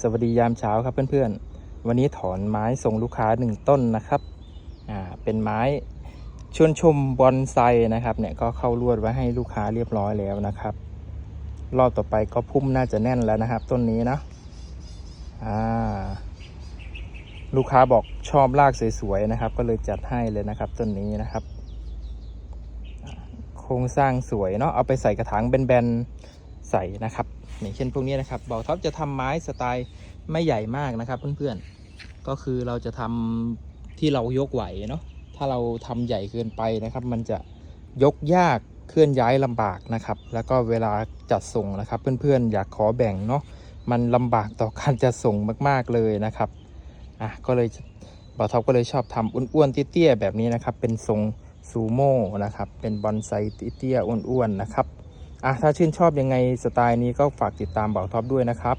สวัสดียามเช้าครับเพื่อนๆ วันนี้ถอนไม้ส่งลูกค้าหนึ่งต้นนะครับอ่าเป็นไม้ชวนชมบอนไซนะครับเนี่ยก็เข้าลวดไว้ให้ลูกค้าเรียบร้อยแล้วนะครับ รอบต่อไปก็พุ่มน่าจะแน่นแล้วนะครับ ต้นนี้นะอ่าลูกค้าบอกชอบรากสวยๆนะครับ ก็เลยจัดให้เลยนะครับต้นนี้นะครับ โครงสร้างสวยเนาะเอาไปใส่กระถางแบนๆ ใส่นะครับอย่างเช่นพวกนี้นะครับบอท็อปจะทำไม้สไตล์ไม่ใหญ่มากนะครับ เพื่อนๆก็คือเราจะทำที่เรายกไหวเนาะถ้าเราทำใหญ่เกินไปนะครับ มันจะยกยากเคลื่อนย้ายลำบากนะครับ แล้วก็เวลาจัดส่งนะครับ เพื่อนๆอยากขอแบ่งเนาะมันลำบากต่อการจัดส่งมากๆเลยนะครับอะก็เลยบอท็อปก็เลยชอบทำอ้วนๆเตี้ยๆแบบนี้นะครับ เป็นทรงซูโม่นะครับ เป็นบอนไซเตี้ยๆอ้วนๆนะครับ อะถ้าชื่นชอบยังไงสไตล์นี้ก็ฝากติดตามบ่าวท็อปด้วยนะครับ